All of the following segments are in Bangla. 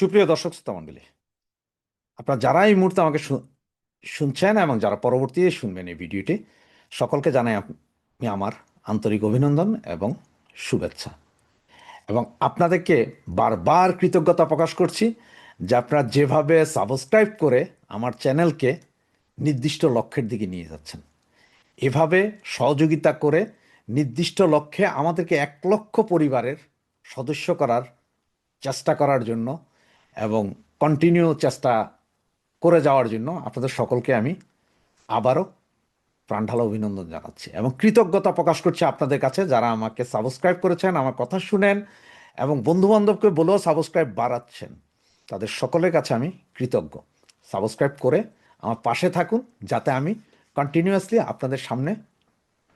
সুপ্রিয় দর্শক শ্রোতা মণ্ডলী, আপনারা যারা এই মুহূর্তে আমাকে শুনছেন এবং যারা পরবর্তীতে শুনবেন এই ভিডিওটি, সকলকে জানাই আমি আমার আন্তরিক অভিনন্দন এবং শুভেচ্ছা। এবং আপনাদেরকে বারবার কৃতজ্ঞতা প্রকাশ করছি যে আপনারা যেভাবে সাবস্ক্রাইব করে আমার চ্যানেলকে নির্দিষ্ট লক্ষ্যের দিকে নিয়ে যাচ্ছেন। এভাবে সহযোগিতা করে নির্দিষ্ট লক্ষ্যে আমাদেরকে এক লক্ষ পরিবারের সদস্য করার চেষ্টা করার জন্য এবং কন্টিনিউ চেষ্টা করে যাওয়ার জন্য আপনাদের সকলকে আমি আবারও প্রাণঢালা অভিনন্দন জানাচ্ছি এবং কৃতজ্ঞতা প্রকাশ করছি আপনাদের কাছে যারা আমাকে সাবস্ক্রাইব করেছেন, আমার কথা শুনেন এবং বন্ধু বান্ধবকে বলেও সাবস্ক্রাইব বাড়াচ্ছেন, তাদের সকলের কাছে আমি কৃতজ্ঞ। সাবস্ক্রাইব করে আমার পাশে থাকুন যাতে আমি কন্টিনিউয়াসলি আপনাদের সামনে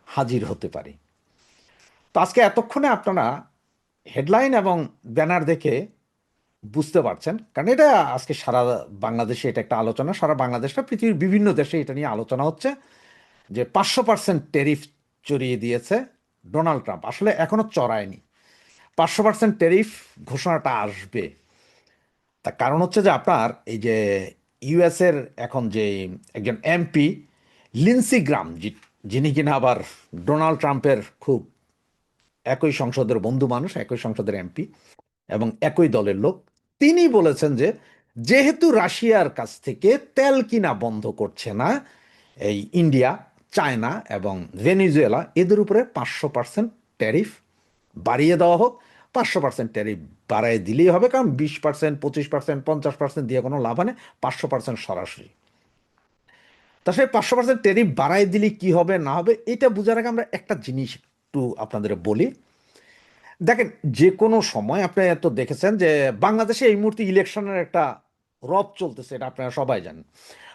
হাজির হতে পারি। তো আজকে এতক্ষণে আপনারা হেডলাইন এবং ব্যানার দেখে বুঝতে পারছেন। কারণ এটা আজকে সারা বাংলাদেশে এটা একটা আলোচনা, সারা বাংলাদেশটা, পৃথিবীর বিভিন্ন দেশে এটা নিয়ে আলোচনা হচ্ছে যে পাঁচশো পার্সেন্ট টেরিফ চড়িয়ে দিয়েছে ডোনাল্ড ট্রাম্প। আসলে এখনও চড়ায়নি। পাঁচশো পার্সেন্ট টেরিফ ঘোষণাটা আসবে। তার কারণ হচ্ছে যে আপনার এই যে ইউএসের এখন যে একজন এমপি লিন্সি গ্রাম যিনি কিনা আবার ডোনাল্ড ট্রাম্পের খুব একই সংসদের বন্ধু মানুষ, একই সংসদের এমপি এবং একই দলের লোক তিনি বলেছেন যে, যেহেতু রাশিয়ার কাছ থেকে তেল কিনা বন্ধ করছে না, এই ইন্ডিয়া, চায়না এবং ভেনিজুয়েলা, এদের উপরে পাঁচশো পার্সেন্ট ট্যারিফ বাড়িয়ে দেওয়া হোক। পাঁচশো পার্সেন্ট ট্যারিফ বাড়ায় দিলেই হবে, কারণ বিশ পার্সেন্ট, পঁচিশ পার্সেন্ট, পঞ্চাশ পার্সেন্ট দিয়ে কোনো লাভ নেই পাঁচশো পার্সেন্ট সরাসরি। তা সেই পাঁচশো পার্সেন্ট ট্যারিফ বাড়াই দিলে কি হবে, না হবে, এটা বোঝার আগে আমরা একটা জিনিস একটু আপনাদের বলি। দেখেন যে কোনো সময় আপনি এত দেখেছেন যে বাংলাদেশে এই মুহূর্তে ইলেকশনের একটা রব চলতেছে, এটা আপনারা সবাই জানেন।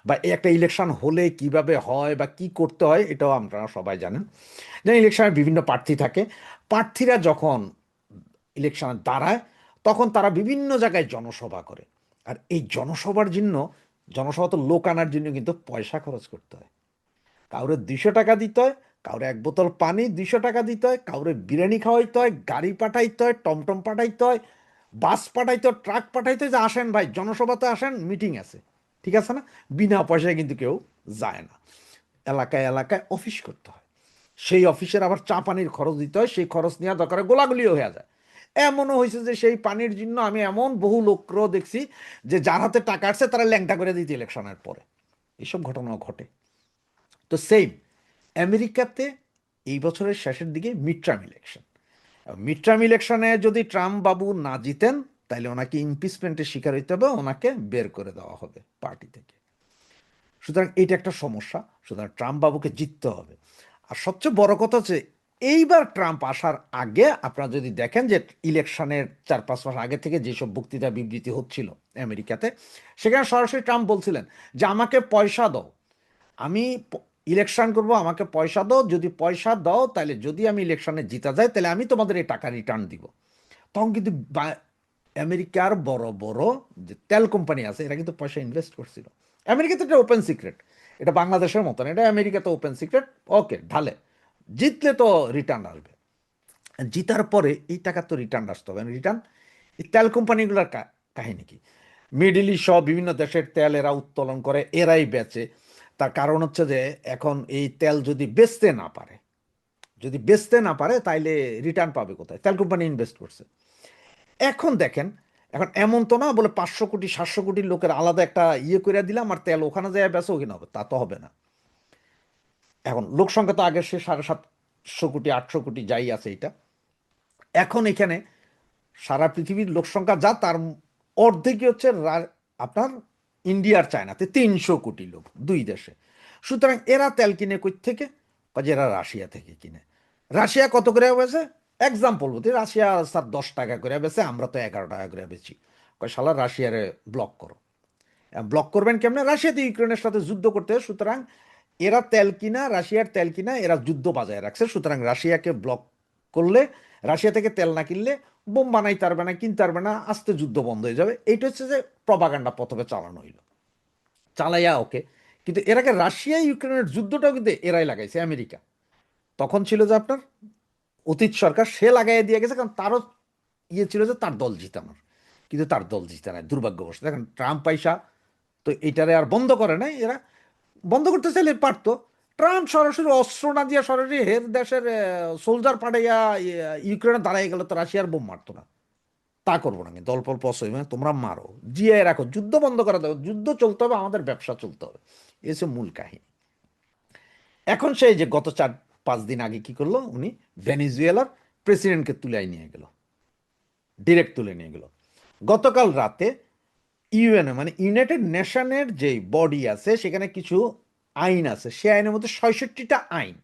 বা একটা ইলেকশন হলে কীভাবে হয় বা কি করতে হয়, এটাও আপনারা সবাই জানেন। যে ইলেকশনের বিভিন্ন প্রার্থী থাকে, প্রার্থীরা যখন ইলেকশনে দাঁড়ায়, তখন তারা বিভিন্ন জায়গায় জনসভা করে। আর এই জনসভার জন্য, জনসভা তো লোক আনার জন্য কিন্তু পয়সা খরচ করতে হয়। কাউরে দুইশো টাকা দিতে হয় কাউরে এক বোতল পানি দুইশো টাকা দিতে হয়, কাউরে বিরিয়ানি খাওয়াইতে হয়, গাড়ি পাঠাইতে হয়, টমটম পাঠাইতে হয়, বাস পাঠাইতে হয়, ট্রাক পাঠাইতে হয়, যে আসেন ভাই, জনসভাতে আসেন মিটিং আছে। ঠিক আছে না? বিনা পয়সায় কিন্তু কেউ যায় না। এলাকায় এলাকায় অফিস করতে হয়। সেই অফিসের আবার চা পানির খরচ দিতে হয়, সেই খরচ নেওয়া দরকার গোলাগুলিও হয়ে যায়। এমনও হয়েছে যে সেই পানির জন্য আমি এমন বহু লোককেও দেখছি যে যার হাতে টাকা আসছে, তারা ল্যাংটা করে দিতে ইলেকশনের পরে। এইসব ঘটনাও ঘটে। তো সেম আমেরিকাতে এই বছরের শেষের দিকে mid term election mid term ইলেকশনে যদি ট্রাম্প বাবু না জিতেন, তাহলে ওনাকে ইমপিচমেন্টের শিকার হইতে হবে, ওনাকে বের করে দেওয়া হবে পার্টি থেকে। সুতরাং এটা একটা সমস্যা, সুতরাং ট্রাম্প বাবুকে জিততে হবে। আর সবচেয়ে বড় কথা হচ্ছে, এইবার ট্রাম্প আসার আগে আপনারা যদি দেখেন যে ইলেকশনের চার পাঁচ মাস আগে থেকে যেসব বক্তৃতা বিবৃতি হচ্ছিল আমেরিকাতে, সেখানে সরাসরি ট্রাম্প বলছিলেন যে, আমাকে পয়সা দাও। আমি ইলেকশন করব, আমাকে পয়সা দাও, যদি পয়সা দাও, তাহলে যদি আমি ইলেকশনে জিতা যাই, তাহলে আমি তোমাদের এই টাকা রিটার্ন দিব। তখন কিন্তু আমেরিকার বড় বড় যে তেল কোম্পানি আছে, এরা কিন্তু পয়সা ইনভেস্ট করছিল। আমেরিকাতে এটা ওপেন সিক্রেট এটা বাংলাদেশের মতন, এটা আমেরিকাতে ওপেন সিক্রেট ওকে, ঢালে। জিতলে তো রিটার্ন আসবে। জিতার পরে এই টাকা তো রিটার্ন আসতে হবে। রিটার্ন এই তেল কোম্পানিগুলোর কাহিনী কি? মিডিল সহ বিভিন্ন দেশের তেল এরা উত্তোলন করে, এরাই বেচে। তার কারণ হচ্ছে যে এখন এই তেল যদি বেচতে না পারে, যদি বেচতে না পারে তাইলে রিটার্ন পাবে কোথায়? তেল কোম্পানি ইনভেস্ট করছে। এখন দেখেন, এখন এমন তো না বলে পাঁচশো কোটি, সাতশো কোটি লোকের আলাদা একটা ইয়ে করে দিলাম আর তেল ওখানে যায় বেচা ওখানে হবে, তা তো হবে না। এখন লোক সংখ্যা তো আগে সে সাড়ে সাতশো কোটি, আটশো কোটি যাই আছে এটা এখন এখানে সারা পৃথিবীর লোক সংখ্যা যা, তার অর্ধেকই হচ্ছে আপনার ইন্ডিয়ার চায়নাতে তিনশো কোটি লোক দুই দেশে। সুতরাং এরা তেল কিনে কই থেকে যে এরা রাশিয়া থেকে কিনে। রাশিয়া কত করে বেছে এক্সাম্পল বলতে রাশিয়া স্যার দশ টাকা করে বেছে আমরা তো এগারো টাকা করে বেছি কয় শালা, রাশিয়ারে ব্লক করো। ব্লক করবেন কেমনে? রাশিয়াতে ইউক্রেনের সাথে যুদ্ধ করতে সুতরাং এরা তেল কিনা, রাশিয়ার তেল কিনা, এরা যুদ্ধ বাজায় রাখছে। সুতরাং রাশিয়াকে ব্লক করলে, রাশিয়া থেকে তেল না কিনলে বোম বানাইতে পারবে না কিনতে পারবে না, আস্তে যুদ্ধ বন্ধ হয়ে যাবে। এইটা হচ্ছে যে প্রপাগান্ডা প্রথমে চালানো হইল। চালাইয়া, ওকে। কিন্তু এর আগে রাশিয়া, ইউক্রেনের যুদ্ধটাও কিন্তু এরাই লাগাইছে, আমেরিকা। তখন ছিল যে আপনার অতীত সরকার, সে লাগাইয়া দিয়ে গেছে, কারণ তারও ইয়ে ছিল যে তার দল জিতানোর কিন্তু তার দল জিতে নাই দুর্ভাগ্যবশ দেখেন, ট্রাম্প পয়সা তো এটারে আর বন্ধ করে নাই, এরা বন্ধ করতে চাইলে পারতো। ট্রাম্প সরাসরি অস্ত্র না দিয়ে সরাসরি হের দেশের সোলজার পাঠাইয়া ইয়ে- ইউক্রেনে দাঁড়াই গেলে তো রাশিয়ার বোম মারতো না। তা করব না কিন্তু, অল্প অল্প মানে তোমরা মারো জিয়ে রাখো, যুদ্ধ বন্ধ করা দেবো যুদ্ধ চলতে হবে, আমাদের ব্যবসা চলতে হবে। এ হচ্ছে মূল কাহিনী। এখন সেই যে গত চার, পাঁচ দিন আগে কি করল উনি? ভেনিজুয়েলার প্রেসিডেন্টকে তুলে নিয়ে গেল। ডিরেক্ট তুলে নিয়ে গেল। গতকাল রাতে ইউএনএ মানে ইউনাইটেড নেশনের যে বডি আছে, সেখানে কিছু আইন আছে, সে আইনের মধ্যে ছয়ষট্টিটা আইন।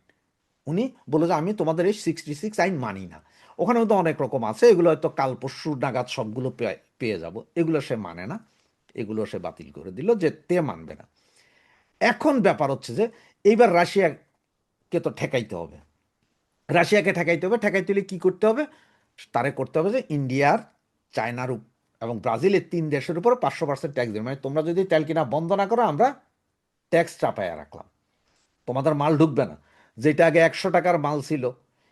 উনি বলে যে, আমি তোমাদের এই সিক্সটি সিক্স আইন মানি না। ওখানে তো অনেক রকম আছে, এগুলো হয়তো কাল পরশু নাগাদ সবগুলো পেয়ে- যাব। এগুলো সে মানে না, এগুলো সে বাতিল করে দিল যে তে মানবে না। এখন ব্যাপার হচ্ছে যে, এইবার রাশিয়াকে তো ঠেকাইতে হবে। রাশিয়াকে ঠেকাইতে হবে, ঠেকাইতে হলে কী করতে হবে? তারে করতে হবে যে ইন্ডিয়ার চায়নার এবং ব্রাজিলের তিন দেশের উপর পাঁচশো পার্সেন্ট ট্যাক্স দেবে। মানে তোমরা যদি তেল কিনা বন্ধ না করো, আমরা ট্যাক্স চাপায় রাখলাম। তোমাদের মাল ঢুকবে না। যেটা আগে একশো টাকার মাল ছিল,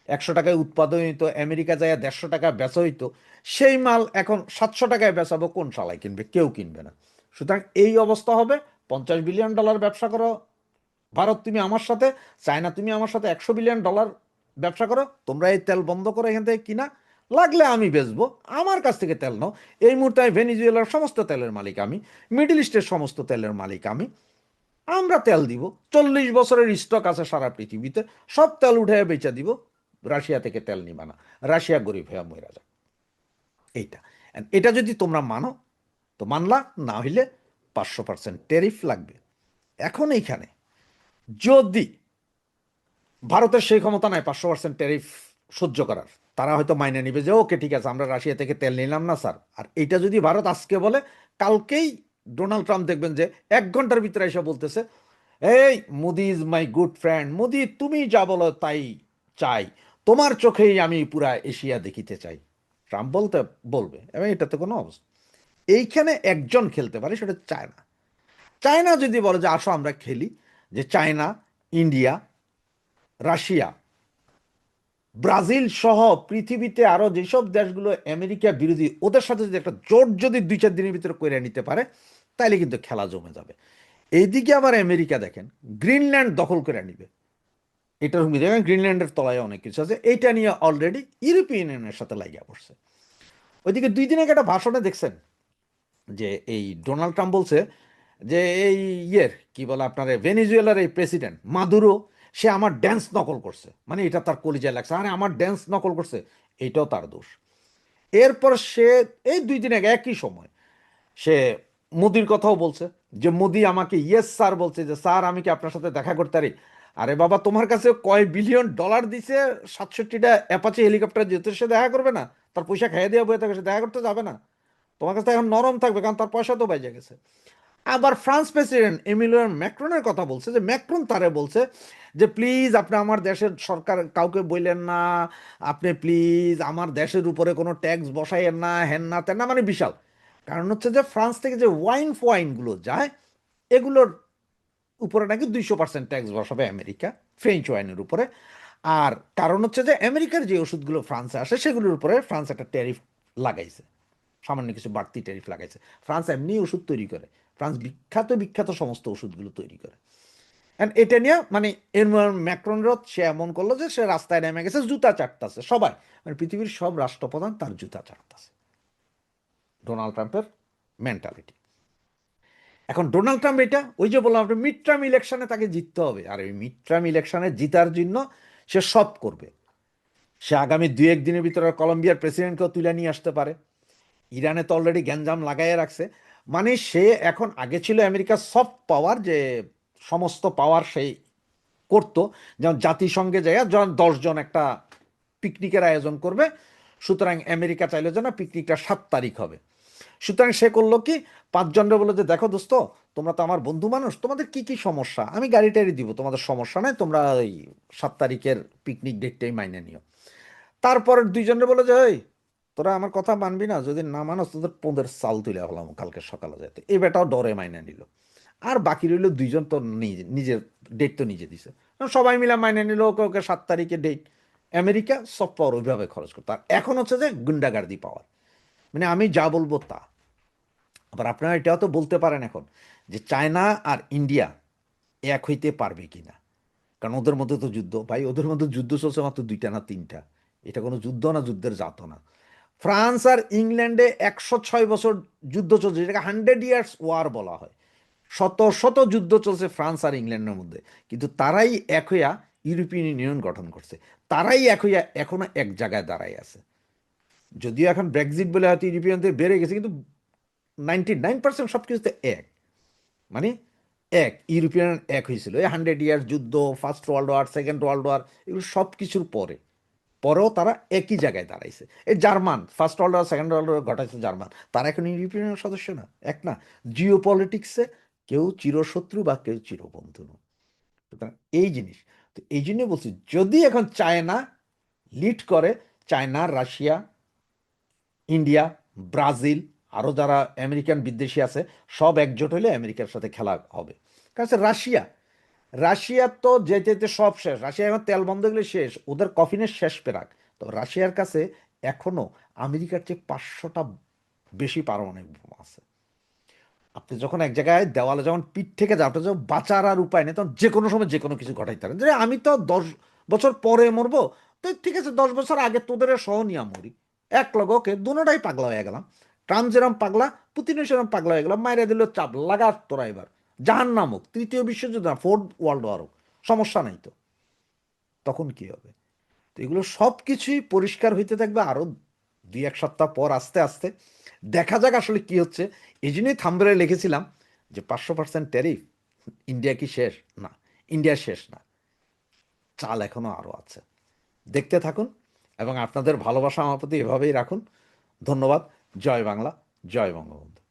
একশো টাকায় উৎপাদন হইতো, আমেরিকা যায় দেড়শো টাকা বেচা হইতো, সেই মাল এখন সাতশো টাকায় বেচাবো, কোন শালায় কিনবে? কেউ কিনবে না। সুতরাং এই অবস্থা হবে, পঞ্চাশ বিলিয়ন ডলার ব্যবসা করো। ভারত, তুমি আমার সাথে, চায়না, তুমি আমার সাথে একশো বিলিয়ন ডলার ব্যবসা করো। তোমরা এই তেল বন্ধ করো এখান থেকে কিনা, লাগলে আমি বেচবো। আমার কাছ থেকে তেল নাও। এই মুহূর্তে আমি ভেনিজুয়েলার সমস্ত তেলের মালিক আমি, মিডল ইস্টের সমস্ত তেলের মালিক আমি। আমরা তেল দিব। চল্লিশ বছরের স্টক আছে সারা পৃথিবীতে। সব তেল উঠে বেচা দিব। রাশিয়া থেকে তেল নিবা না। রাশিয়া গরিব হয়ে মরে যাক এইটা। এটা যদি তোমরা মানো, তো মানলা, না হইলে পাঁচশো পার্সেন্ট টেরিফ লাগবে। এখন এইখানে যদি ভারতের সেই ক্ষমতা নাই পাঁচশো পার্সেন্ট ট্যারিফ সহ্য করার, তারা হয়তো মাইনে নিবে যে, ওকে, ঠিক আছে, আমরা রাশিয়া থেকে তেল নিলাম না, স্যার। আর এইটা যদি ভারত আজকে বলে, কালকেই ডোনাল্ড ট্রাম্প দেখবেন যে এক ঘণ্টার ভিতরে এসে বলতেছে, এই Modi is my good friend, Modi তুমি যা বলো তাই চাই, তোমার চোখেই আমি পুরা এশিয়া দেখিতে চাই। ট্রাম্প বলতে, বলবে, এবং এটাতে কোনো অবস্থা। এইখানে একজন খেলতে পারে, সেটা চায়না। চায়না যদি বলে যে, আসো, আমরা খেলি। যে চায়না, ইন্ডিয়া, রাশিয়া ব্রাজিল সহ পৃথিবীতে আরও যেসব দেশগুলো আমেরিকা বিরোধী, ওদের সাথে যদি একটা জোট যদি দুই চার দিনের ভিতরে করে নিতে পারে, তাইলে কিন্তু খেলা জমে যাবে। এইদিকে আবার আমেরিকা দেখেন, গ্রিনল্যান্ড দখল করে নিবে। এটার হুমকি দেখেন, গ্রিনল্যান্ডের তলায় অনেক কিছু আছে। এইটা নিয়ে অলরেডি ইউরোপিয়ান ইউনিয়নের সাথে লাগিয়া পড়ছে। ওইদিকে দুই দিন আগে একটা ভাষণে দেখছেন, যে এই ডোনাল্ড ট্রাম্প বলছে যে এই ইয়ের, কি বলে আপনার, ভেনিজুয়েলার এই প্রেসিডেন্ট মাদুরো সে আমার ড্যান্স নকল করছে। মানে এটা তার কলিজায় লাগছে। আরে আমার ড্যান্স নকল করছে, এটাও তার দোষ। এরপর সে, এই দুই দিন আগে, একই সময়, সে মোদির কথাও বলছে, যে মোদি আমাকে ইয়েস স্যার বলছে যে স্যার আমি কি আপনার সাথে দেখা করতে পারি? আরে বাবা, তোমার কাছে কয় বিলিয়ন ডলার দিছে, সাতষট্টিটা অ্যাপাচি হেলিকপ্টার যেতে সে দেখা করবে না, তার পয়সা খাইয়ে দেওয়া বয়ে থাকে, সে দেখা করতে যাবে না। তোমার কাছে এখন নরম থাকবে, কারণ তার পয়সা তো বাইজে গেছে। আবার ফ্রান্স প্রেসিডেন্ট এমিলিয়ান ম্যাক্রনের কথা বলছে, যে ম্যাক্রন তারে বলছে যে, প্লিজ আপনি আমার দেশের সরকার কাউকে বললেন না, আপনি প্লিজ আমার দেশের উপরে কোনো ট্যাক্স বসাইয়েন না, হেন না, তেন না। মানে বিশাল। কারণ হচ্ছে যে, ফ্রান্স থেকে যে ওয়াইন ফোয়াইনগুলো যায়, এগুলোর উপরে নাকি দুইশো পার্সেন্ট ট্যাক্স বসাবে আমেরিকা, ফ্রেঞ্চ ওয়াইনের উপরে। আর কারণ হচ্ছে যে, আমেরিকার যে ওষুধগুলো ফ্রান্সে আসে, সেগুলোর উপরে ফ্রান্স একটা ট্যারিফ লাগাইছে, সামান্য কিছু বাড়তি ট্যারিফ লাগাইছে। ফ্রান্স এমনি ওষুধ তৈরি করে। ফ্রান্স বিখ্যাত বিখ্যাত সমস্ত ওষুধগুলো তৈরি করে। অ্যান্ড এটা নিয়ে মানে ম্যাক্রন রথ সে এমন করল যে সে রাস্তায় নেমে গেছে, জুতা চাটতাছে। সবাই মানে পৃথিবীর সব রাষ্ট্রপ্রধান তার জুতা চাটতাছে। ডোনাল্ড ট্রাম্পের মেন্টালিটি এখন ডোনাল্ড ট্রাম্প এটা, ওই যে বললাম আপনি মিড টার্ম ইলেকশনে তাকে জিততে হবে। আর ওই মিড টার্ম ইলেকশনে জিতার জন্য সে সব করবে। সে আগামী দুই এক দিনের ভিতরে কলম্বিয়ার প্রেসিডেন্টকেও তুলে নিয়ে আসতে পারে। ইরানে তো অলরেডি গ্যাঞ্জাম লাগাইয়ে রাখছে। মানে সে এখন আগে ছিল আমেরিকার সফট পাওয়ার যে সমস্ত পাওয়ার সেই করতো। যেমন জাতিসংঘে যায় যখন দশজন একটা পিকনিকের আয়োজন করবে, সুতরাং আমেরিকা চাইলে যেন পিকনিকটা সাত তারিখ হবে। সুতরাং সে করল কি, পাঁচজনরা বলে যে, দেখো দোস্ত, তোমরা তো আমার বন্ধু মানুষ, তোমাদের কি কি সমস্যা? আমি গাড়ি টাড়ি দিব, তোমাদের সমস্যা নাই, তোমরা ওই সাত তারিখের পিকনিক ডেটটাই মাইনে নিও। তারপর দুইজনে বলে যে ওই তোরা আমার কথা মানবি না, যদি না মানস তোদের পোঁদের চাল তুলে হলাম কালকে সকালে যেতে এই বেটাও ডরে মাইনে নিল। আর বাকি রইল দুইজন তো নিজে, নিজের ডেট তো নিজে দিছে। সবাই মিলে মাইনে নিল ওকে ওকে সাত তারিখে ডেট আমেরিকা সব পাওয়ার ওইভাবে খরচ করতো। আর এখন হচ্ছে যে গুন্ডাগার্দি পাওয়ার মানে আমি যা বলব তা। আবার আপনারা এটাও তো বলতে পারেন এখন যে চায়না আর ইন্ডিয়া এক হইতে পারবে কি না? কারণ ওদের মধ্যে তো যুদ্ধ। ভাই, ওদের মধ্যে যুদ্ধ চলছে মাত্র দুইটা না তিনটা। এটা কোনো যুদ্ধ না, যুদ্ধের জাত না ফ্রান্স আর ইংল্যান্ডে একশো ছয় বছর যুদ্ধ চলছে, যেটাকে হান্ড্রেড ইয়ার্স ওয়ার বলা হয়। শত শত যুদ্ধ চলছে ফ্রান্স আর ইংল্যান্ডের মধ্যে। কিন্তু তারাই এক হইয়া ইউরোপিয়ান ইউনিয়ন গঠন করছে। তারাই এক হইয়া এখনও এক জায়গায় দাঁড়াই আছে। যদিও এখন ব্রেক্সিট বলে হয়তো ইউরোপিয়ানদের বেড়ে গেছে, কিন্তু নাইনটি নাইন পার্সেন্ট সব কিছুতে এক। মানে এক ইউরোপিয়ান এক হয়েছিল। এই হান্ড্রেড ইয়ার্স যুদ্ধ first world war second world war এগুলো সব কিছুর পরে। পরেও তারা একই জায়গায় দাঁড়াইছে। এই German first world war second world war ঘটাইছে জার্মান। তারা এখন ইউরোপিয়ানের সদস্য না, এক না। জিও পলিটিক্সে কেউ চিরশত্রু বা কেউ চিরবন্ধু না সুতরাং এই জিনিস, তো এই জন্য বলছি, যদি এখন চায়না লিড করে, চায়না, রাশিয়া, ইন্ডিয়া, ব্রাজিল আরও যারা আমেরিকান বিদ্বেষী আছে, সব একজোট হলে আমেরিকার সাথে খেলা হবে। কারণ রাশিয়া রাশিয়া তো যেতে যেতে সব শেষ। রাশিয়া এখন তেল বন্ধ গেলে শেষ। ওদের কফিনের শেষ পেরাক। তো রাশিয়ার কাছে এখনও আমেরিকার চেয়ে পাঁচশোটা বেশি পারমাণবিক বোমা আছে। আপনি যখন এক জায়গায় দেওয়ালে যখন পিঠ থেকে আপনার যখন বাঁচার আর উপায় নেই, তখন যে কোনো সময় যে কোনো কিছু ঘটাইতে পারেন। যে আমি তো দশ বছর পরে মরবো, তো ঠিক আছে, দশ বছর আগে তোদের সহ নিয়ে মরি। এক লগ, ওকে দুটাই পাগলা হয়ে গেলাম। ট্রাম্প যেরম পাগলা, পুতিনও সেরকম পাগলা হয়ে গেলাম। মায়েরা দিল, চাপ, লাগা তোরা এবার। জাহান নামক তৃতীয় বিশ্বযুদ্ধ না ফোর্থ ওয়ার্ল্ড ওয়ার হোক সমস্যা নাই তো। তখন কি হবে? তো এগুলো সব কিছুই পরিষ্কার হইতে থাকবে আরও দুই এক সপ্তাহ পর আস্তে আস্তে। দেখা যাক আসলে কি হচ্ছে। এই জন্যই থাম্বেলে লিখেছিলাম যে পাঁচশো পার্সেন্ট ট্যারিফ ইন্ডিয়া কি শেষ? না ইন্ডিয়া শেষ না। চাল এখনও আরও আছে। দেখতে থাকুন এবং আপনাদের ভালোবাসা আমার প্রতি এভাবেই রাখুন। ধন্যবাদ। জয় বাংলা, জয় বঙ্গবন্ধু।